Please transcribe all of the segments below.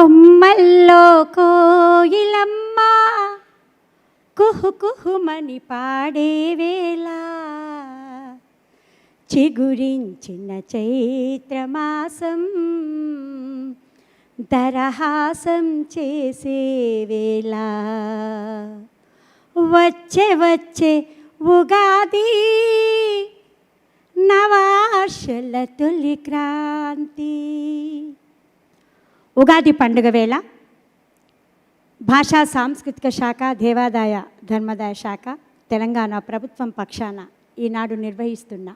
కొమ్మల్లో కోయిలమ్మ కుహు కుహుమని పాడే వేళ చిగురించిన చైత్రమాసం దరహాసం చేసే వేళ. వచ్చే వచ్చే ఉగాది నవార్షల తొలి క్రాంతి. ఉగాది పండుగ వేళ భాషా సాంస్కృతిక శాఖ దేవాదాయ ధర్మదాయ శాఖ తెలంగాణ ప్రభుత్వం పక్షాన ఈనాడు నిర్వహిస్తున్న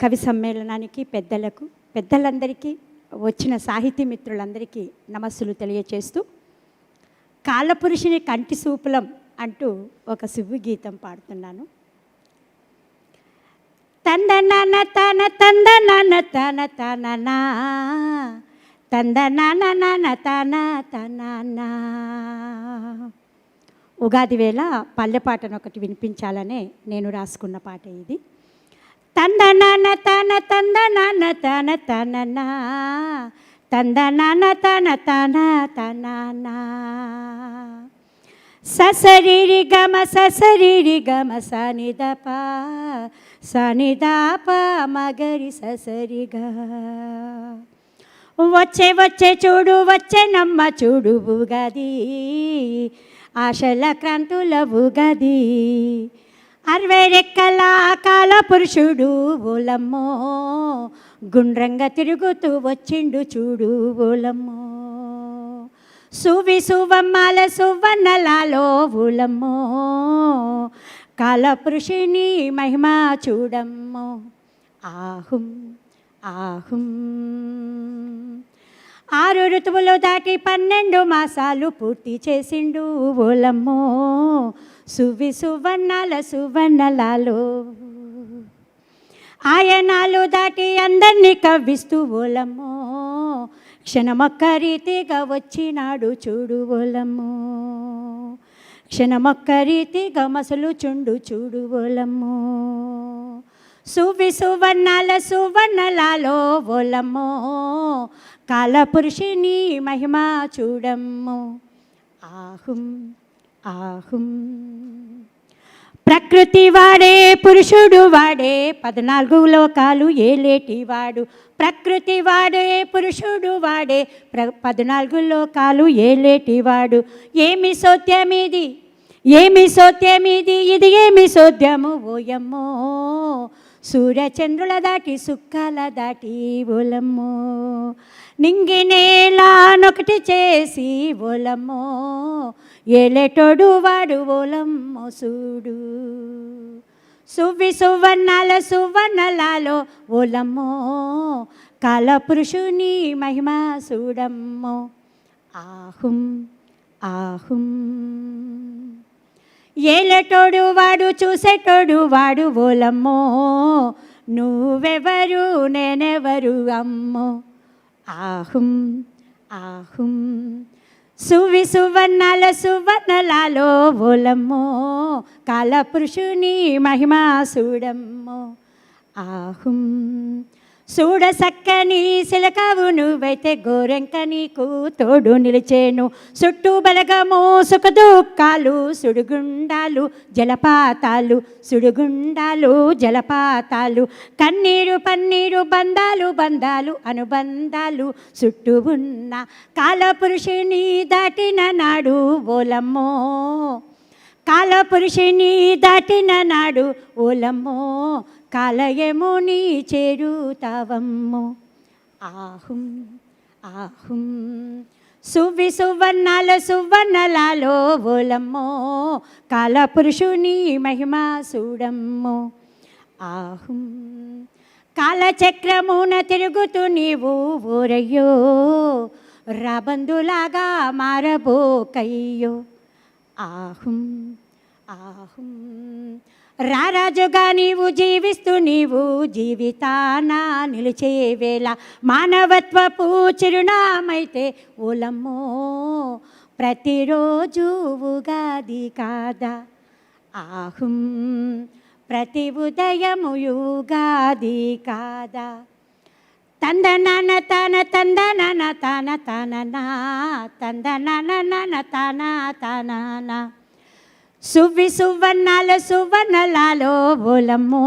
కవి సమ్మేళనానికి పెద్దలకు పెద్దలందరికీ వచ్చిన సాహితీ మిత్రులందరికీ నమస్సులు తెలియచేస్తూ కాలపురుషుని కంటి సూపులం అంటూ ఒక శివు గీతం పాడుతున్నాను. తందనాన తన తందనాన తన తన తందనాన నాన తన ఉగాది వేళ పల్లె పాటను ఒకటి వినిపించాలనే నేను రాసుకున్న పాట ఇది. తందనాన తన తందనాన తన తననా తందనాన తన తన తననా ససరిరి గమ ససరిరి గమ సనిదప. సనిదాప మగరి ససరిగా. వచ్చే వచ్చే చూడు వచ్చే నమ్మ చూడు గది ఆశల క్రాంతుల గది. అరవై రెక్కల కాల పురుషుడు ఓలమ్మో. గుండ్రంగా తిరుగుతూ వచ్చిండు చూడు ఓలమ్మో. సువి సువమ్మల సువన్నలాలో ఊలమ్మో కాలపురుషిని మహిమ చూడమ్మో. ఆహుం. ఆహుం. ఆరు ఋతువులు దాటి పన్నెండు మాసాలు పూర్తి చేసిండు ఓలమ్మో. సువి సువర్ణాల సువర్ణలాలో. ఆయనాలు దాటి అందరినీ కవ్విస్తూ ఓలమ్మో. క్షణమొక్క రీతిగా వచ్చినాడు చూడు ఓలమ్మో. క్షణమొక్క రీతిగా మసలు చుండు చూడు ఓలమ్మో. సువి సువర్ణాల సువర్ణలాలో ఓలమ్మో కాలపురుషుని మహిమ చూడమ్మో. ఆహుం ఆహుం. ప్రకృతి వాడే పురుషుడు వాడే పద్నాలుగు లోకాలు ఏలేటి వాడు. ప్రకృతి వాడే పురుషుడు వాడే ప్ర పద్నాలుగు లోకాలు ఏలేటి వాడు. ఏమి సోత్యమిది? ఏమి సోత్యమిది? ఇది ఏమి సోద్యము ఓయమ్మో. సూర్యచంద్రుల దాటి సుక్కల దాటి ఓలమ్మో. నింగి నేలానొకటి చేసి ఓలమ్మో. ఏలేటోడు వాడు ఓలమ్మో సూడు. సువ్వి సువర్ణాల సువర్ణలాలో ఓలమ్మో. కాలపురుషుని మహిమ చూడమ్మో ఆహుం ఆహుం. ఏలటోడు వాడు చూసేటోడు వాడు ఓలమ్మో నువ్వెవరు నేనెవరు అమ్మో. ఆహుం ఆహుం. సువి సువర్ణాల సువర్ణలాలో ఓలమ్మో కాలపురుషుని మహిమా చూడమ్మో ఆహుం చూడసక్కని సిలకవు నువ్వైతే గోరెంక నీకు తోడు నిలిచేను. చుట్టూ బలగము సుఖ దుఃఖాలు సుడిగుండాలు జలపాతాలు సుడిగుండాలు జలపాతాలు కన్నీరు పన్నీరు బంధాలు బంధాలు అనుబంధాలు చుట్టూ ఉన్న కాలపురుషుని దాటిన నాడు ఓలమ్మో. కాలపురుషుని దాటిన నాడు ఓలమ్మో. కాలయముని చేరుతావమ్ము ఆహుం ఆహుం. సువి సువర్ణాల సువర్ణలాలో ఓలమ్మో కాలపురుషుని మహిమ చూడమ్మో ఆహుం కాలచక్రమున తిరుగుతూ నీవు ఊరయ్యో రాబందులాగా మారబోకయ్యో. ఆహుం ఆహుం. రారాజుగా నీవు జీవిస్తూ నీవు జీవితాన నిలిచే వేళ మానవత్వపు చిరునామైతే ఓలమ్మో ప్రతిరోజు ఉగాది కాదా? ఆహుం ప్రతి ఉదయము యుగాది కాదా? తందనన తన తందనన తన తన తందనన తన తన తాననా. సువ్వి సువర్ణాల సువర్ణలాలో బోలమ్మో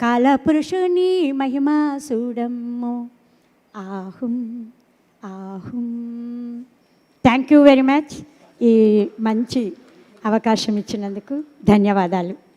కాలపురుషుని మహిమ చూడమ్మో ఆహుం ఆహుం. థ్యాంక్ యూ వెరీ మచ్ ఈ మంచి అవకాశం ఇచ్చినందుకు ధన్యవాదాలు.